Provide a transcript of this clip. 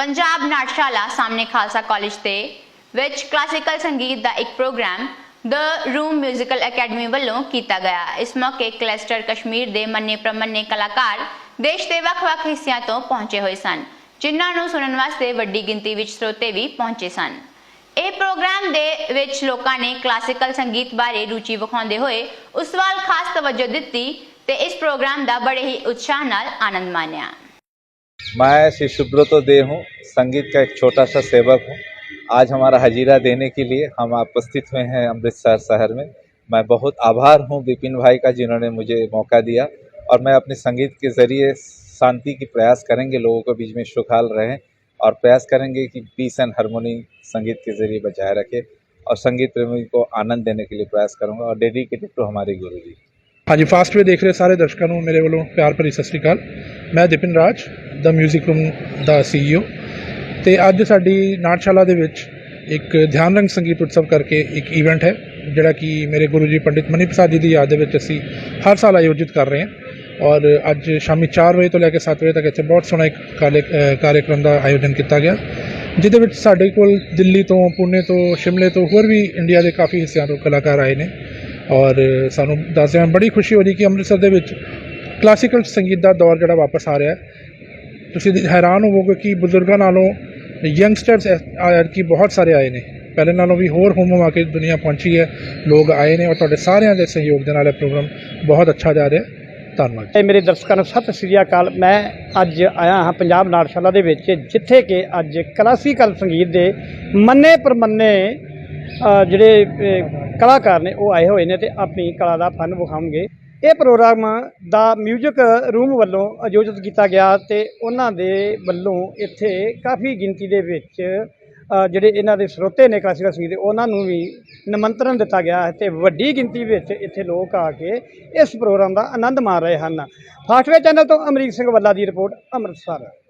ਪੰਜਾਬ ਨਾਟਸ਼ਾਲਾ ਸਾਹਮਣੇ ਖਾਲਸਾ ਕਾਲਜ ਤੇ, ਵਿੱਚ ਕਲਾਸੀਕਲ ਸੰਗੀਤ ਦਾ ਇੱਕ program the room musical academy ਵੱਲੋਂ ਕੀਤਾ ਗਿਆ। ਇਸ ਮੌਕੇ ਕਲਸਟਰ ਕਸ਼ਮੀਰ ਦੇ ਮੰਨੇ ਪ੍ਰਮੰਨੇ ਕਲਾਕਾਰ ਦੇਸ਼ ਦੇ ਵੱਖ-ਵੱਖ ਹਿੱਸਿਆਂ ਤੋਂ ਪਹੁੰਚੇ ਹੋਏ ਸਨ, ਜਿਨ੍ਹਾਂ ਨੂੰ ਸੁਣਨ ਵਾਸਤੇ ਵੱਡੀ ਗਿਣਤੀ ਵਿੱਚ ਸਰੋਤੇ ਵੀ ਪਹੁੰਚੇ ਸਨ। ਇਹ ਪ੍ਰੋਗਰਾਮ ਦੇ ਵਿੱਚ ਲੋਕਾਂ ਨੇ ਕਲਾਸੀਕਲ ਸੰਗੀਤ ਬਾਰੇ ਰੁਚੀ ਵਿਖਾਉਂਦੇ ਹੋਏ ਉਸ ਵੱਲ ਖਾਸ ਤਵੱਜੋ ਦਿੱਤੀ ਤੇ ਇਸ ਪ੍ਰੋਗਰਾਮ ਦਾ ਬੜੇ ਹੀ ਉਤਸ਼ਾਹ ਨਾਲ ਆਨੰਦ ਮਾਣਿਆ। मैं श्री सुब्रतो दे हूँ, संगीत का एक छोटा सा सेवक हूँ। आज हमारा हजीरा देने के लिए हम उपस्थित हुए हैं अमृतसर शहर में। मैं बहुत आभार हूँ विपिन भाई का जिन्होंने मुझे मौका दिया और मैं अपने संगीत के ज़रिए शांति की प्रयास करेंगे, लोगों के बीच में सुखाल रहें और प्रयास करेंगे कि पीस एंड हारमोनी संगीत के ज़रिए बचाए रखें और संगीत प्रेमी को आनंद देने के लिए प्रयास करूँगा और डेडिकेटेड टू हमारे गुरु जी ਹਾਂਜੀ ਫਾਸਟ ਵੇ ਦੇਖ ਰਹੇ ਸਾਰੇ ਦਰਸ਼ਕਾਂ ਨੂੰ ਮੇਰੇ ਵੱਲੋਂ ਪਿਆਰ ਭਰੀ ਸਤਿ ਸ਼੍ਰੀ ਅਕਾਲ। ਮੈਂ ਦਿਪਨ ਰਾਜ ਦਾ 뮤직 ਰੂਮ ਦਾ ਸੀਈਓ ਤੇ ਅੱਜ ਸਾਡੀ ਨਾਟਸ਼ਾਲਾ ਦੇ ਵਿੱਚ ਇੱਕ ਧਿਆਨ ਰੰਗ ਸੰਗੀਤ ਉਤਸਵ ਕਰਕੇ ਇੱਕ ਇਵੈਂਟ ਹੈ ਜਿਹੜਾ ਕਿ ਮੇਰੇ ਗੁਰੂ ਜੀ ਪੰਡਿਤ ਮਨੀ ਪ੍ਰਸਾਦ ਜੀ ਦੀ ਯਾਦ ਦੇ ਵਿੱਚ ਅਸੀਂ ਹਰ ਸਾਲ ਆਯੋਜਿਤ ਕਰ ਰਹੇ ਹਾਂ। ਔਰ ਅੱਜ ਸ਼ਾਮੀ 4 ਵਜੇ ਤੋਂ ਲੈ ਕੇ 7 ਵਜੇ ਤੱਕ ਇੱਥੇ ਬਹੁਤ ਸੋਹਣਾ ਇੱਕ ਕਾਲੇ- ਅ, ਕਾਰਜਕ੍ਰਮ ਦਾ ਆਯੋਜਨ ਕੀਤਾ ਗਿਆ ਜਿਹਦੇ ਵਿੱਚ ਸਾਡੇ ਕੋਲ ਦਿੱਲੀ ਤੋਂ ਪੁਣੇ ਤੋਂ ਸ਼ਿਮਲੇ ਤੋਂ ਹੋਰ ਵੀ ਇੰਡੀਆ ਦੇ ਕਾਫੀ ਹਿੱਸਿਆਂ ਤੋਂ ਕਲਾਕਾਰ ਆਏ ਨੇ। ਔਰ ਸਾਨੂੰ ਦੱਸਦਿਆਂ ਬੜੀ ਖੁਸ਼ੀ ਹੋ ਰਹੀ ਕਿ ਅੰਮ੍ਰਿਤਸਰ ਦੇ ਵਿੱਚ ਕਲਾਸੀਕਲ ਸੰਗੀਤ ਦਾ ਦੌਰ ਜਿਹੜਾ ਵਾਪਸ ਆ ਰਿਹਾ ਤੁਸੀਂ ਹੈਰਾਨ ਹੋਵੋਗੇ ਕਿ ਬਜ਼ੁਰਗਾਂ ਨਾਲੋਂ ਯੰਗਸਟਰਸ ਕਿ ਬਹੁਤ ਸਾਰੇ ਆਏ ਨੇ। ਪਹਿਲੇ ਨਾਲੋਂ ਵੀ ਹੋਰ ਹੁੰਮ ਆ ਕੇ ਦੁਨੀਆ ਪਹੁੰਚੀ ਹੈ। ਲੋਕ ਆਏ ਨੇ ਔਰ ਤੁਹਾਡੇ ਸਾਰਿਆਂ ਦੇ ਸਹਿਯੋਗ ਦੇ ਨਾਲ ਇਹ ਪ੍ਰੋਗਰਾਮ ਬਹੁਤ ਅੱਛਾ ਜਾ ਰਿਹਾ ਧੰਨਵਾਦ ਤੇ ਮੇਰੇ ਦਰਸ਼ਕਾਂ ਨੂੰ ਸਤਿ ਸ੍ਰੀ ਅਕਾਲ। ਮੈਂ ਅੱਜ ਆਇਆ ਹਾਂ ਪੰਜਾਬ ਨਾਟਸ਼ਾਲਾ ਦੇ ਵਿੱਚ, ਜਿੱਥੇ ਕਿ ਅੱਜ ਕਲਾਸੀਕਲ ਸੰਗੀਤ ਦੇ ਮੰਨੇ ਪਰਮੰਨੇ ਜਿਹੜੇ ਕਲਾਕਾਰ ਨੇ, ਉਹ ਆਏ ਹੋਏ ਨੇ ਤੇ ਆਪਣੀ ਕਲਾ ਦਾ ਫਨ ਵਿਖਾਉਣਗੇ। ਇਹ ਪ੍ਰੋਗਰਾਮ ਦਾ 뮤직 ਰੂਮ ਵੱਲੋਂ ਆਯੋਜਿਤ ਕੀਤਾ ਗਿਆ ਤੇ ਉਹਨਾਂ ਦੇ ਵੱਲੋਂ ਇੱਥੇ ਕਾਫੀ ਗਿਣਤੀ ਦੇ ਵਿੱਚ ਜਿਹੜੇ ਇਹਨਾਂ ਦੇ ਸਰੋਤੇ ਨੇ ਕਲਾਸੀਕਲ ਸੰਗੀਤ ਦੇ ਉਹਨਾਂ ਨੂੰ ਵੀ ਨਿਮੰਤਰਣ ਦਿੱਤਾ ਗਿਆ ਹੈ ਤੇ ਵੱਡੀ ਗਿਣਤੀ ਵਿੱਚ ਇੱਥੇ ਲੋਕ ਆ ਕੇ ਇਸ ਪ੍ਰੋਗਰਾਮ ਦਾ ਆਨੰਦ ਮਾਣ ਰਹੇ ਹਨ। ਫਾਸਟਵੇ ਚੈਨਲ ਤੋਂ ਅਮਰੀਕ ਸਿੰਘ ਵੱਲਾ ਦੀ ਰਿਪੋਰਟ, ਅੰਮ੍ਰਿਤਸਰ।